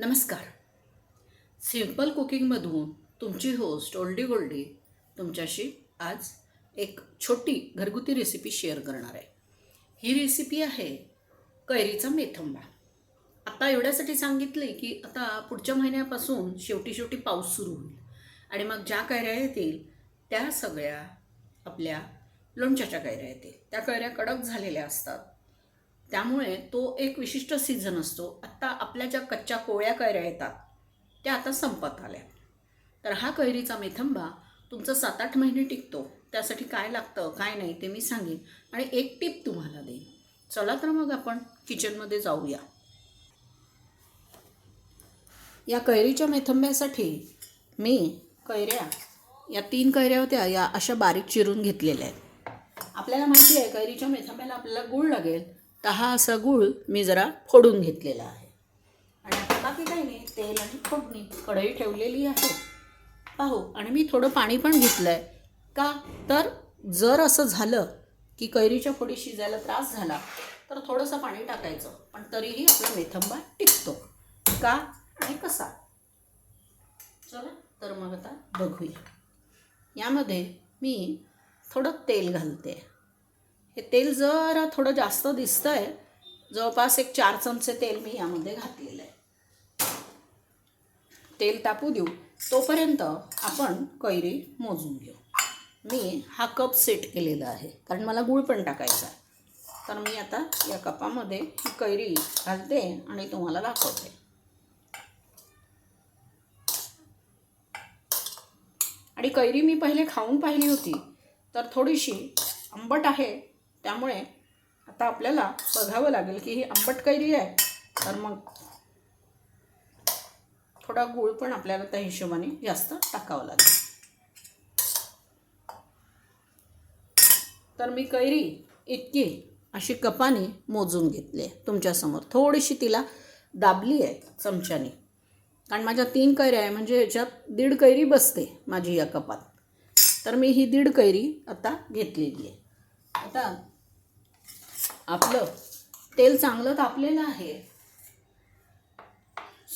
नमस्कार. सिंपल कुकिंगमधून तुमची होस्ट ओल्डी गोल्डी तुमच्याशी आज एक छोटी घरगुती रेसिपी शेअर करणार आहे. ही रेसिपी आहे कैरीचा मेथंबा. आता एवढ्यासाठी सांगितले की आता पुढच्या महिन्यापासून शेवटी शेवटी पाऊस सुरू होईल. आणि मग ज्या कैऱ्या येतील त्या सगळ्या आपल्या लोणच्याच्या कैऱ्या येतील. त्या कैऱ्या कडक झालेल्या असतात. त्यामुळे तो एक विशिष्ट सीझन असतो. आत्ता आपल्या ज्या कच्च्या कोळ्या कैऱ्या येतात त्या आता संपत आल्या. तर हा कैरीचा मेथंबा तुमचा सात आठ महिने टिकतो. त्यासाठी काय लागतं काय नाही ते मी सांगेन. आणि एक टिप तुम्हाला देईन. चला तर मग आपण किचनमध्ये जाऊया. या कैरीच्या मेथंब्यासाठी मी कैऱ्या या तीन कैऱ्या होत्या या अशा बारीक चिरून घेतलेल्या आहेत. आपल्याला माहिती आहे कैरीच्या मेथंब्याला आपल्याला गूळ लागेल. तर हा असा गूळ मी जरा फोडून घेतलेला आहे. आणि आता बाकी काही नाही तेल आणि फोडणी कढई ठेवलेली आहे. पाहू आणि मी थोडं पाणी पण घेतलं आहे का? तर जर असं झालं की कैरीच्या फोडी शिजायला त्रास झाला तर थोडंसं पाणी टाकायचं पण तरीही आपला मेथंबा टिकतो. का? आणि कसा? चला तर मग आता बघूया. यामध्ये मी थोडं तेल घालते. हे तेल जरा थोडं जास्त दिसतं आहे जवळपास एक चार चमचे तेल मी यामध्ये घातलेलं आहे. तेल तापू देऊ. तोपर्यंत आपण कैरी मोजून घेऊ. मी हा कप सेट केलेला आहे. कारण मला गूळ पण टाकायचा आहे. तर मी आता या कपामध्ये ही कैरी घालते आणि तुम्हाला दाखवते. आणि कैरी मी पहिले खाऊन पाहिली होती. तर थोडीशी आंबट आहे. त्यामुळे आता आपल्याला बघावं लागेल की ही आंबट कैरी आहे. तर मग थोडा गूळ पण आपल्याला त्या हिशोबाने जास्त टाकावं लागेल. तर मी कैरी इतकी अशी कपाने मोजून घेतली आहे. तुमच्यासमोर थोडीशी तिला दाबली आहे चमच्याने. कारण माझ्या तीन कैऱ्या आहे म्हणजे याच्यात दीड कैरी बसते माझी या कपात. तर मी ही दीड कैरी आता घेतलेली आहे. आता आपलं तेल चांगलं तापलेलं आहे.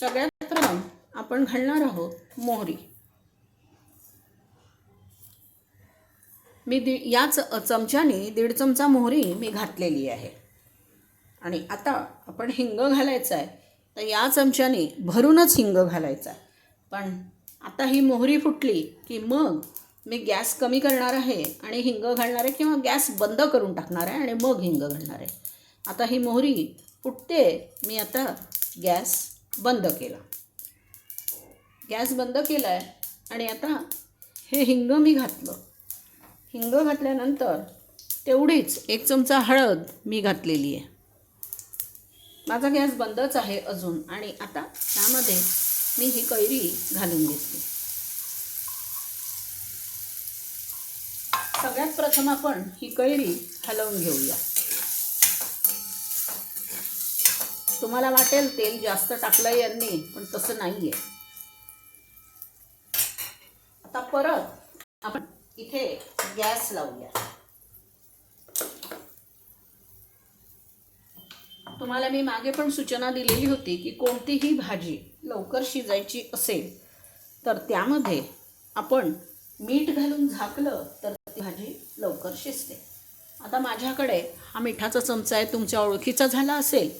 सगळ्यात प्रथम आपण घालणार आहोत मोहरी. मी दि याच चमच्याने दीड चमचा मोहरी मी घातलेली आहे. आणि आता आपण हिंग घालायचं आहे. तर या चमच्याने भरूनच हिंग घालायचा आहे. पण आता ही मोहरी फुटली की मग मी गॅस कमी करणार आहे आणि हिंग घालणार आहे किंवा गॅस बंद करून टाकणार आहे आणि मग हिंग घालणार आहे. आता ही मोहरी फुटते मी आता गॅस बंद केला. गॅस बंद केला आहे आणि आता हे हिंग मी घातलं. हिंग घातल्यानंतर तेवढीच एक चमचा हळद मी घातलेली आहे. माझा गॅस बंदच आहे अजून आणि आता त्यामध्ये मी ही कैरी घालून घेतली. सगळ्यात प्रथम आपण ही कैरी हलवून घेऊया. तुम्हाला वाटेल तेल जास्त टाकलं यांनी पण तसं नाही आहे आता परत आपण इथे गॅस लावूया. तुम्हाला मी मागे पण सूचना दिलेली होती की कोणतीही भाजी लवकर शिजायची असेल तर त्यामध्ये आपण मीठ घालून झाकलं तर लवकर शिजते. आता माझ्याकडे हा मिठाचा चमचा आहे तुमच्या ओळखीचा झाला असेल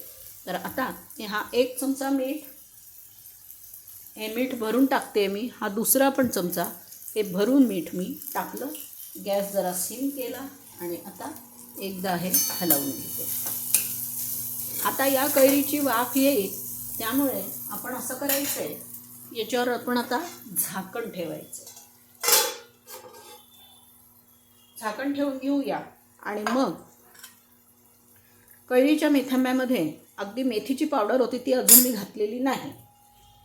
तर आता मी हा एक चमचा मीठ हे मीठ भरून टाकते मी. हा दुसरा पण चमचा हे भरून मीठ मी टाकलं. गॅस जरा सिम केला आणि आता एकदा हे हलवून घेते. आता या कैरीची वाफ येईल त्यामुळे आपण असं करायचं आहे याच्यावर आपण आता झाकण ठेवायचं. झाकण ठेवून घेऊया. आणि मग कैरीच्या मेथांब्यामध्ये अगदी मेथीची पावडर होती ती अजून मी घातलेली नाही.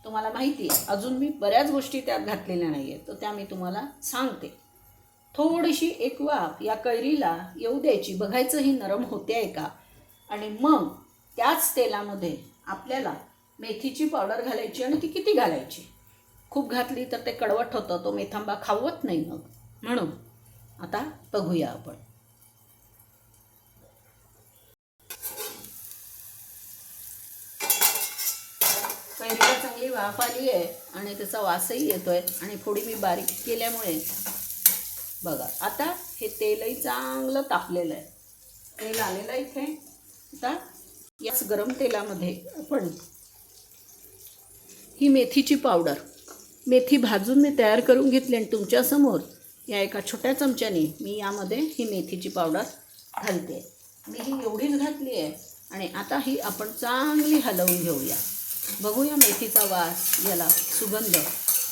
तुम्हाला माहिती आहे अजून मी बऱ्याच गोष्टी त्यात घातलेल्या नाही आहेत तर त्या मी तुम्हाला सांगते. थोडीशी एक वाफ या कैरीला येऊ द्यायची. बघायचं ही नरम होते आहे का? आणि मग त्याच तेलामध्ये आपल्याला मेथीची पावडर घालायची आणि ती किती घालायची? खूप घातली तर ते कडवट होतं तो मेथांबा खावत नाही मग. म्हणून आता बघूया आपण. कैरीला चांगली वाफ आली आहे आणि त्याचा वासही येतोय आणि थोडी मी बारीक केल्यामुळे बघा आता हे तेलही चांगलं तापलेलं आहे. तेल आलेलं आहे इथे. आता याच गरम तेलामध्ये आपण ही मेथीची पावडर. मेथी भाजून मी तयार करून घेतली आणि तुमच्यासमोर या एका छोट्या चमच्याने मी यामध्ये ही मेथीची पावडर घालते. मी ही एवढीच घातली आहे आणि आता ही आपण चांगली हलवून घेऊया. बघूया मेथीचा वास याला सुगंध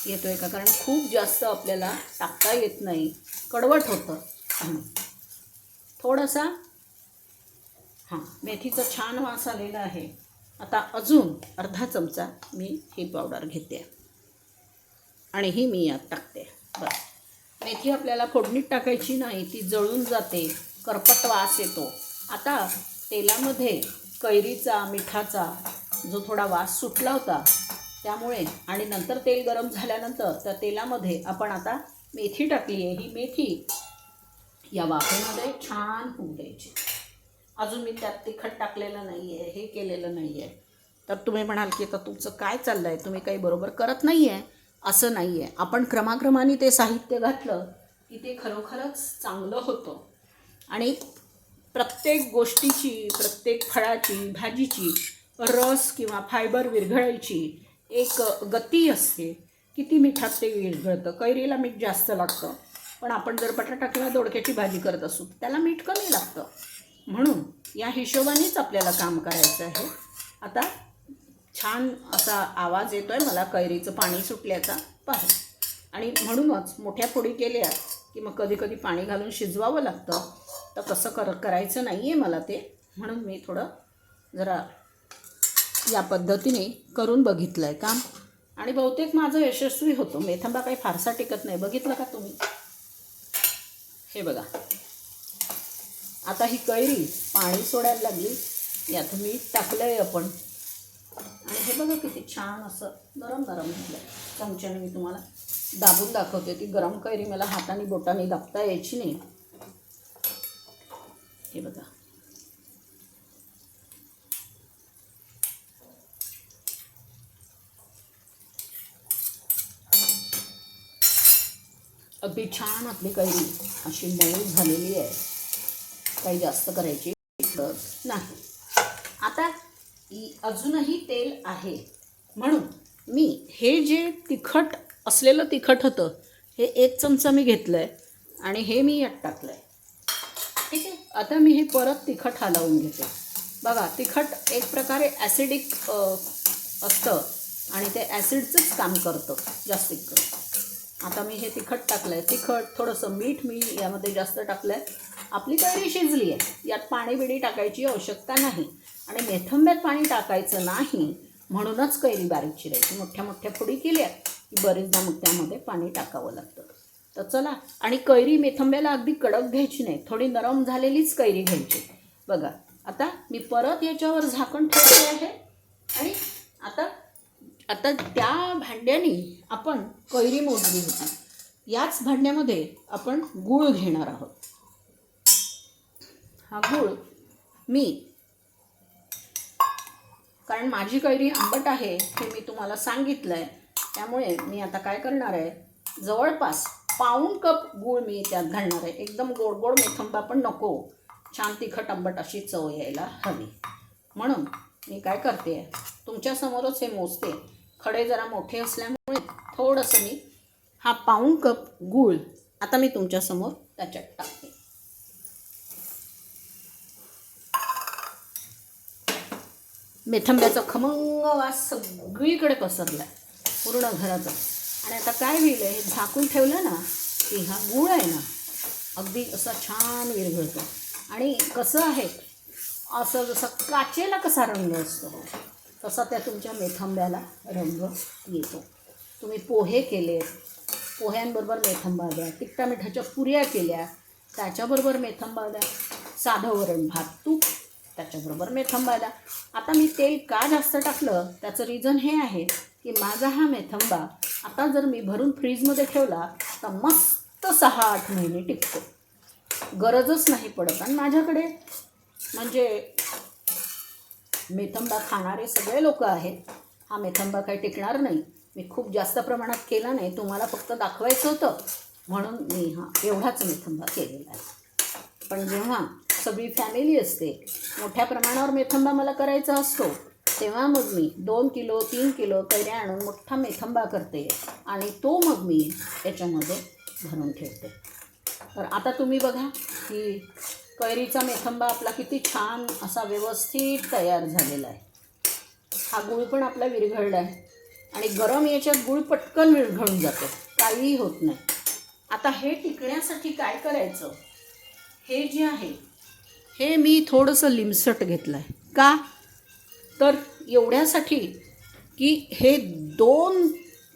येतोय का? कारण खूप जास्त आपल्याला टाकता येत नाही. कडवट होतं. थोडासा हां मेथीचा छान वास आलेला आहे. आता अजून अर्धा चमचा मी ही पावडर घेते. आणि ही मी यात टाकते. बरं मेथी आपल्याला फोडणीत टाकायची नाही ती जळून जाते करपट वास येतो. आता तेलामध्ये कैरीचा मिठाचा जो थोडा वास सुटला होता त्यामुळे आणि नंतर तेल गरम झाल्यानंतर त्या तेलामध्ये आपण आता मेथी टाकली आहे. ही मेथी या वाफेमध्ये छान होऊ द्यायची. अजून मी त्यात तिखट टाकलेलं नाही आहे हे केलेलं नाही आहे तर तुम्ही म्हणाल की आता तुमचं काय चाललं आहे तुम्ही काही बरोबर करत नाही आहे असं नाही आहे आपण क्रमाक्रमाने ते साहित्य घातलं की ते खरोखरच चांगलं होतं. आणि प्रत्येक गोष्टीची प्रत्येक फळाची भाजीची रस किंवा फायबर विरघळायची एक गती असते किती मिठात ते विरघळतं. कैरीला मीठ जास्त लागतं. पण आपण जर बटाटा किंवा दोडक्याची भाजी करत असू त्याला मीठ कमी लागतं. म्हणून या हिशोबानेच आपल्याला काम करायचं आहे. आता छान असा आवाज येतो आहे मला कैरीचं पाणी सुटल्याचा. पहा. आणि म्हणूनच मोठ्या फोडी केल्या की मग कधी कधी पाणी घालून शिजवावं लागतं. तर कसं कर करायचं नाही आहे मला ते. म्हणून मी थोडं जरा या पद्धतीने करून बघितलं आहे काम. आणि बहुतेक माझं यशस्वी होतो. मेथंबा काही फारसा टिकत नाही. बघितलं का तुम्ही? हे बघा. आता ही कैरी पाणी सोडायला लागली. यात मी टाकलं आहे आपण. आणि हे बघा किती छान असं नरम नरम झालं चमच्याने मी तुम्हाला दाबून दाखवते. ती गरम कैरी मला हाताने बोटाने दाबता यायची नाही. हे बघा. अगदी छान आपली कैरी अशी मऊ झालेली आहे. काही जास्त करायची नाही. आता अजूनही तेल आहे. म्हणून मी हे जे तिखट असलेलं तिखट होतं हे एक चमचा मी घेतलं आहे आणि हे मी यात टाकलं आहे ठीक आहे? आता मी हे परत तिखट हलवून घेते. बघा तिखट एक प्रकारे ॲसिडिक असतं आणि ते ॲसिडचंच काम करतं जास्तीत करून आता मी हे तिखट टाकलं आहे तिखट थोडंसं मीठ मी यामध्ये जास्त टाकलं आहे आपली तयारी शिजली आहे. यात पाणी बिडी टाकायची आवश्यकता नाही. आणि मेथंब्यात पाणी टाकायचं नाही म्हणूनच कैरी बारीक चिरायची. मोठ्या मोठ्या फोडी केल्या की बरेचदा मग त्यामध्ये पाणी टाकावं लागतं. तर चला आणि कैरी मेथंब्याला अगदी कडक घ्यायची नाही थोडी नरम झालेलीच कैरी घ्यायची. बघा आता मी परत याच्यावर झाकण ठेवले आहे. आणि आता आता त्या भांड्याने आपण कैरी मोजली होती. याच भांड्यामध्ये आपण गूळ घेणार आहोत. हा गूळ मी कारण माझी कैरी आंबट आहे हे मी तुम्हाला सांगितलं आहे त्यामुळे मी आता काय करणार आहे? जवळपास पाऊण कप गूळ मी त्यात घालणार आहे. एकदम गोड गोड मेथंबा पण नको. छान तिखट आंबट अशी चव यायला हवी. म्हणून मी काय करते? तुमच्यासमोरच हे मोजते. खडे जरा मोठे असल्यामुळे थोडंसं मी हा पाऊण कप गूळ आता मी तुमच्यासमोर त्याच्यात टाकते. मेथंब्याचा खमंग वास सगळीकडे पसरला आहे पूर्ण घराचा. आणि आता काय होईल हे झाकून ठेवलं ना की हा गूळ आहे ना अगदी असा छान विरघळतो. आणि कसं आहे असं जसं काचेला कसा रंग असतो तसा त्या तुमच्या मेथंब्याला रंग येतो. तुम्ही पोहे केले पोह्यांबरोबर मेथंबा द्या तिखटा मिठाच्या पुऱ्या केल्या त्याच्याबरोबर मेथंबा द्या साधं वरण भात तूप त्याच्याबरोबर मेथंबाला. आता मी तेल का जास्त टाकलं त्याचं रिझन हे आहे की माझा हा मेथंबा आता जर मी भरून फ्रीजमध्ये ठेवला तर मस्त सहा आठ महिने टिकतो. गरजच नाही पडत आणि माझ्याकडे. म्हणजे मेथंबा खाणारे सगळे लोक आहेत. हा मेथंबा काही टिकणार नाही. मी खूप जास्त प्रमाणात केला नाही. तुम्हाला फक्त दाखवायचं होतं. म्हणून मी हा एवढाच मेथंबा केलेला आहे. पण जेव्हा सगळी फॅमिली असते. मोठ्या प्रमाणावर मेथंबा मला करायचा असतो. तेव्हा मग मी दोन किलो तीन किलो कैऱ्या आणून मोठा मेथंबा करते आणि तो मग मी याच्यामध्ये भरून ठेवते. तर आता तुम्ही बघा की कैरीचा मेथंबा आपला किती छान असा व्यवस्थित तयार झालेला आहे. हा गूळ पण आपला विरघळला आहे. आणि गरम याच्यात गूळ पटकन विरघळून जातो. काहीही होत नाही. आता हे टिकण्यासाठी काय करायचं? हे जे आहे हे मी थोडंसं लिमसट घेतलं आहे का? तर एवढ्यासाठी की हे दोन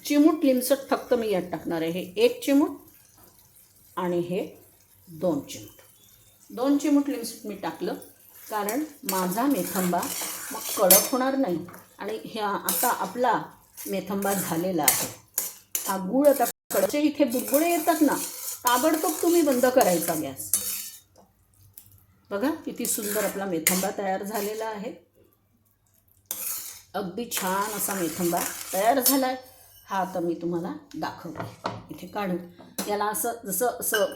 चिमूट लिमसट फक्त मी यात टाकणार आहे. हे एक चिमूट आणि हे दोन चिमूट. दोन चिमूट लिमसट मी टाकलं कारण माझा मेथंबा मग कडक होणार नाही आणि ह्या आता आपला मेथंबा झालेला आहे. हा गूळ आता कडचे इथे बुडबुडे येतात ना. ताबडतोब तुम्ही बंद करायचा गॅस. बघा किती सुंदर आपला मेथंबा तयार झालेला आहे. अगदी छान असा मेथंबा तयार झाला आहे हा आता मी तुम्हाला दाखवते. इथे काढून. याला असं जसं असं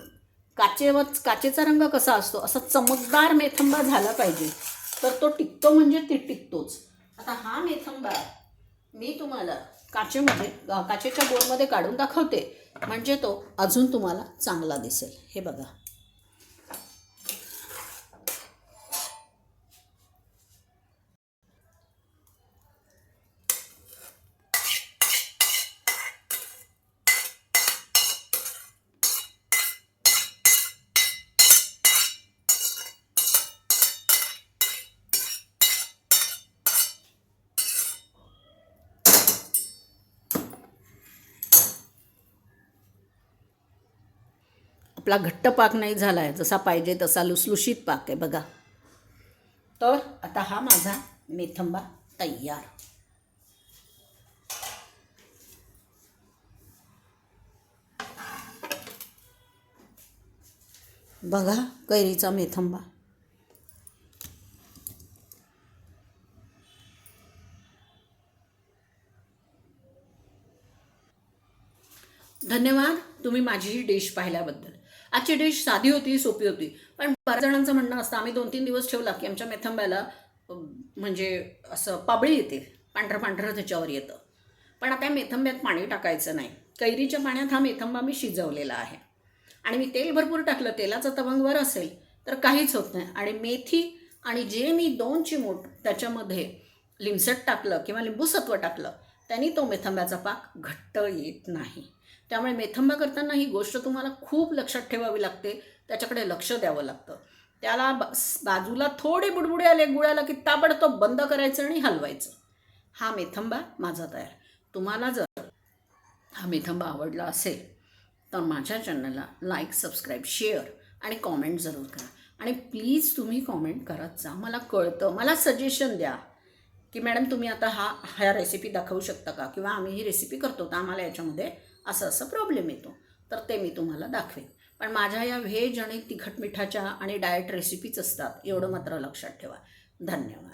काचेवर काचेचा रंग कसा असतो असा चमकदार मेथंबा झाला पाहिजे. तर तो टिकतो म्हणजे ती टिकतोच. आता हा मेथंबा मी तुम्हाला काचेमध्ये काचेच्या बोलमध्ये काढून दाखवते. म्हणजे तो अजून तुम्हाला चांगला दिसेल. हे बघा. आपला घट्ट पाक नाही झाला आहे जसा पाहिजे तसा लुसलुशीत पाक आहे बघा. तर आता हा माझा मेथंबा तयार. बघा कैरीचा मेथंबा. धन्यवाद तुम्ही माझी ही डिश पाहिल्याबद्दल. आजची डिश साधी होती सोपी होती. पण बऱ्याच जणांचं म्हणणं असतं आम्ही दोन तीन दिवस ठेवला की आमच्या मेथंब्याला म्हणजे असं पाबळी येते पांढरं पांढरं त्याच्यावर येतं. पण आता या मेथंब्यात पाणी टाकायचं नाही. कैरीच्या पाण्यात हा मेथंबा मी शिजवलेला आहे. आणि मी तेल भरपूर टाकलं तेलाचा तवंग वर असेल तर काहीच होत नाही. आणि मेथी आणि जे मी दोन चिमूट त्याच्यामध्ये लिमसट टाकलं किंवा लिंबूसत्व टाकलं त्यांनी तो मेथंब्याचा पाक घट्ट येत नाही. त्यामुळे मेथंबा करताना ही गोष्ट तुम्हाला खूप लक्षात ठेवावी लागते. त्याच्याकडे लक्ष द्यावं लागतं. त्याला बाजूला थोडे बुडबुडे आले गुळाला की ताबडतोब बंद करायचं आणि हलवायचं. हा मेथंबा माझा तयार. तुम्हाला जर हा मेथंबा आवडला असेल तर माझ्या चॅनलला लाईक सबस्क्राईब शेअर आणि कॉमेंट जरूर करा. आणि प्लीज तुम्ही कॉमेंट करत जा. मला कळतं मला सजेशन द्या की मॅडम तुम्ही आता हा ह्या रेसिपी दाखवू शकता का? किंवा आम्ही ही रेसिपी करतो तर आम्हाला याच्यामध्ये असं असं प्रॉब्लेम येतो. तर ते मी तुम्हाला दाखवेन. पण माझ्या या व्हेज आणि तिखट मिठाच्या आणि डाएट रेसिपीच असतात एवढं मात्र लक्षात ठेवा. धन्यवाद.